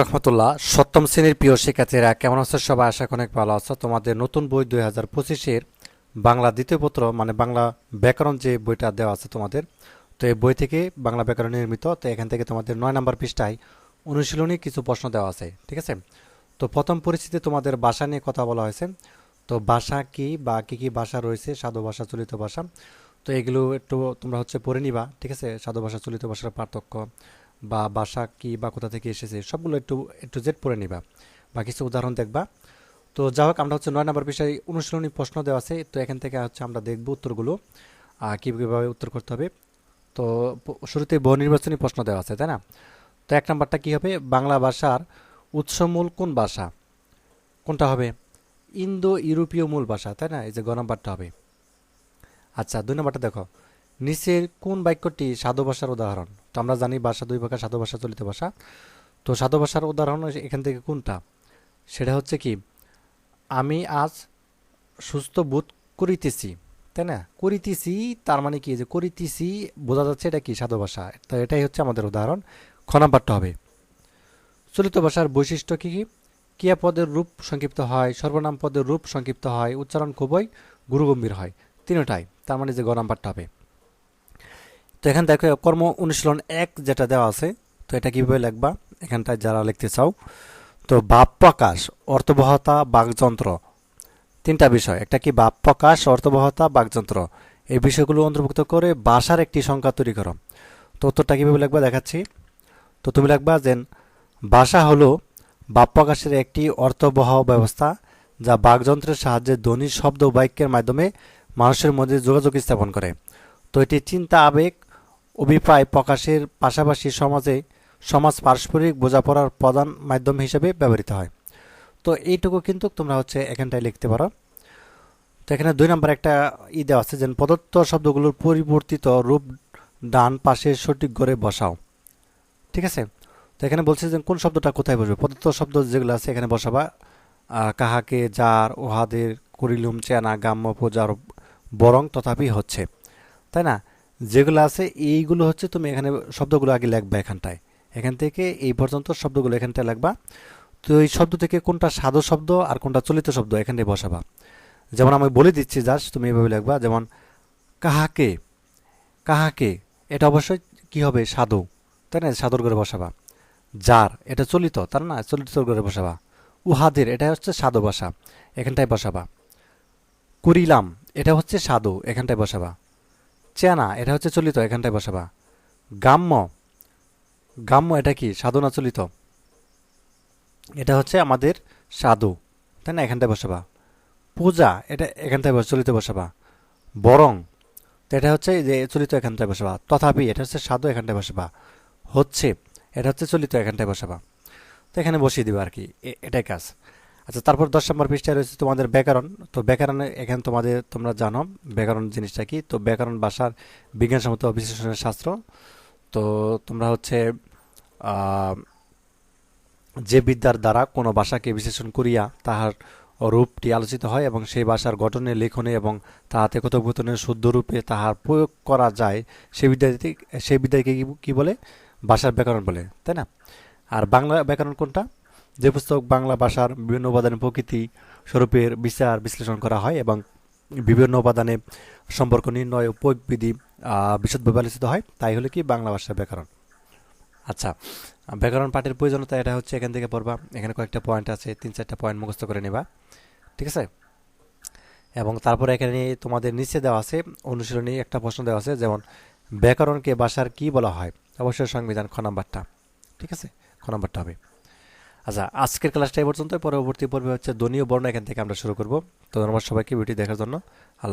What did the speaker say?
রহমতুল্লাহ। সপ্তম শ্রেণির প্রিয় শিক্ষার্থীরা, কেমন আছো সবাই? আশা অনেক ভালো আছো। তোমাদের নতুন বই দুই হাজার পঁচিশের বাংলা দ্বিতীয় পত্র মানে বাংলা ব্যাকরণ যে বইটা দেওয়া আছে তোমাদের, তো এই বই থেকে বাংলা ব্যাকরণ নির্মিত, তো এখান থেকে তোমাদের নয় নম্বর পৃষ্ঠায় অনুশীলনী কিছু প্রশ্ন দেওয়া আছে, ঠিক আছে? তো প্রথম পরিস্থিতি তোমাদের ভাষা নিয়ে কথা বলা হয়েছে। তো ভাষা কি বা কি কি ভাষা রয়েছে? সাধু ভাষা, চলিত ভাষা। তো এগুলো একটু তোমরা হচ্ছে পড়ে নিবা, ঠিক আছে? সাধু ভাষা, চলিত ভাষার পার্থক্য। বা ভাষা কি বা কোথা থেকে এসেছে, সবগুলো একটু একটু জেড পড়ে নিবা। বা কিছু উদাহরণ দেখবা। তো যা হোক, আমরা হচ্ছে নয় নম্বর বিষয়ে অনুশীলনী প্রশ্ন দেওয়া আছে। তো এখান থেকে হচ্ছে আমরা দেখব উত্তরগুলো কীভাবে উত্তর করতে হবে। তো শুরুতে বহু নির্বাচনী প্রশ্ন দেওয়া আছে, তাই না? তো এক নম্বরটা কী হবে? বাংলা ভাষার উৎসমূল কোন ভাষা? কোনটা হবে? ইন্দো ইউরোপীয় মূল ভাষা, তাই না? এই যে গ নম্বরটা হবে। আচ্ছা দুই নম্বরটা দেখো। নিচের কোন বাক্যটি সাধু ভাষার উদাহরণ? তো আমরা জানি ভাষা দুই প্রকার সাধু ভাষা, চলিত ভাষা। তো সাধু ভাষার উদাহরণ এখান থেকে কোনটা? সেটা হচ্ছে কি, আমি আজ সুস্থ বোধ করিতেছি, তাই না? করিতেছি, তার মানে কি? যে করিতেছি, বোঝা যাচ্ছে এটা কি সাধু ভাষা। তো এটাই হচ্ছে আমাদের উদাহরণ। খ নাম্বারটা হবে, চলিত ভাষার বৈশিষ্ট্য কি কি? ক্রিয়া পদের রূপ সংক্ষিপ্ত হয়, সর্বনাম পদের রূপ সংক্ষিপ্ত হয়, উচ্চারণ খুবই গুরুগম্ভীর হয়। তিনটাই, তার মানে যে গ নাম্বারটা হবে। তো এখানে দেখো কর্ম অনুশীলন এক যেটা দেওয়া আছে, তো এটা কীভাবে লিখবা? এখানটায় যারা লিখতে চাও। তো ভাব প্রকাশ, অর্থবহতা, বাকযন্ত্র। তিনটা বিষয়, একটা কি ভাব প্রকাশ, অর্থবহতা, বাকযন্ত্র। এই বিষয়গুলো অন্তর্ভুক্ত করে ভাষার একটি সংখ্যা তৈরি করো। তো উত্তরটা কীভাবে লিখবা দেখাচ্ছি? তো তুমি লিখবা যে ভাষা হলো ভাব প্রকাশের একটি অর্থবহ ব্যবস্থা যা বাকযন্ত্রের সাহায্যে ধ্বনি, শব্দ, বাক্যের মাধ্যমে মানুষের মধ্যে যোগাযোগ স্থাপন করে। তো এটি চিন্তা, আবেগ অভিপ্রায় প্রকাশের পাশাপাশি সমাজে সমাজ পারস্পরিক বোঝাপড়ার প্রধান মাধ্যম হিসেবে ব্যবহৃত হয়। তো এইটুকু কিন্তু তোমরা হচ্ছে এখানটায় লিখতে পারো। তো এখানে দুই নম্বর একটা ই দেওয়া আছে যে, প্রদত্ত শব্দগুলোর পরিবর্তিত রূপ ডান পাশে সঠিক করে বসাও। ঠিক আছে? তো এখানে বলছে যে, কোন শব্দটা কোথায় বসবে? প্রদত্ত শব্দ যেগুলো আছে এখানে বসাবা। কাহাকে, যার ওহাদের করিলুম, চেনা, গাম্য পূজার বরং তথাপি হচ্ছে। তাই না? যেগুলো আছে, এইগুলো হচ্ছে তুমি এখানে শব্দগুলো আগে লিখবা এখানটায়। এখান থেকে এই পর্যন্ত শব্দগুলো এখানটায় লিখবা। তো এই শব্দ থেকে কোনটা সাধু শব্দ আর কোনটা চলিত শব্দ এখানটায় বসাবা। যেমন আমি বলে দিচ্ছি জাস্ট, তুমি এভাবে লিখবা, যেমন, কাহাকে? কাহাকে? এটা অবশ্যই কি হবে? সাধু। তাই না? সাধুর করে বসাবা। যার। এটা চলিত তার না? চলিত করে বসাবা। উহাদের। এটা হচ্ছে সাধু ভাষা। এখানটায় বসাবা। কুরিলাম। এটা হচ্ছে সাধু। এখানটায় বসাবা। চেনা এটা হচ্ছে চলিত, এখানটায় বসাবা। গাম্য। গাম্য এটা কি? সাধু না চলিত? এটা হচ্ছে আমাদের সাধু। তাই না? এখানটায় বসাবা। পূজা, এটা এখানটায় চলিত বসাবা। বরং, তো এটা হচ্ছে যে চলিত, এখানটায় বসাবা। তথাপি এটা হচ্ছে সাধু, এখানটায় বসাবা। হচ্ছে, এটা হচ্ছে চলিত, এখানটায় বসাবা। তো এখানে বসিয়ে দিবা আর কি। এটাই কাজ। আচ্ছা তারপর দশ নম্বর পৃষ্ঠায় রয়েছে তোমাদের ব্যাকরণ। তো ব্যাকরণে এখানে তোমাদের, তোমরা জানো ব্যাকরণ জিনিসটা কি। তো ব্যাকরণ ভাষার বিজ্ঞানসম্মত বিশ্লেষণের শাস্ত্র। তো তোমরা হচ্ছে যে বিদ্যার দ্বারা কোনো ভাষাকে বিশ্লেষণ করিয়া তাহার রূপটি আলোচিত হয় এবং সেই ভাষার গঠনে, লেখনে এবং তাহাতে কথোপকথনের শুদ্ধ রূপে তাহার প্রয়োগ করা যায় সেই বিদ্যাটি সেই বিদ্যাকে কি বলে? ভাষার ব্যাকরণ বলে, তাই না? আর বাংলা ব্যাকরণ কোনটা? যে পুস্তক বাংলা ভাষার বিভিন্ন উপাদানের প্রকৃতি স্বরূপের বিচার বিশ্লেষণ করা হয় এবং বিভিন্ন উপাদানে সম্পর্ক নির্ণয় ও প্রয়োগ বিধি আহ, বিশদভাবে আলোচিত হয় তাই হলো কি বাংলা ভাষার ব্যাকরণ। আচ্ছা ব্যাকরণ পাঠের প্রয়োজনীয়তা এটা হচ্ছে এখান থেকে পড়বা এখানে কয়েকটা পয়েন্ট আছে তিন চারটা পয়েন্ট মুখস্থ করে নেবা ঠিক আছে? এবং তারপরে এখানে তোমাদের নিচে দেওয়া আছে অনুশীলনী একটা প্রশ্ন দেওয়া আছে যেমন ব্যাকরণকে ভাষার কি বলা হয়? অবশ্যই সংবিধান খ নাম্বারটা ঠিক আছে? খ নাম্বারটা হবে। আচ্ছা আজকের ক্লাসটা এই পর্যন্ত পরবর্তী পর্বে হচ্ছে ধনীয় ও বর্ণ এখান থেকে আমরা শুরু করব। তো ধন্যবাদ সবাইকে ভিডিও দেখার জন্য।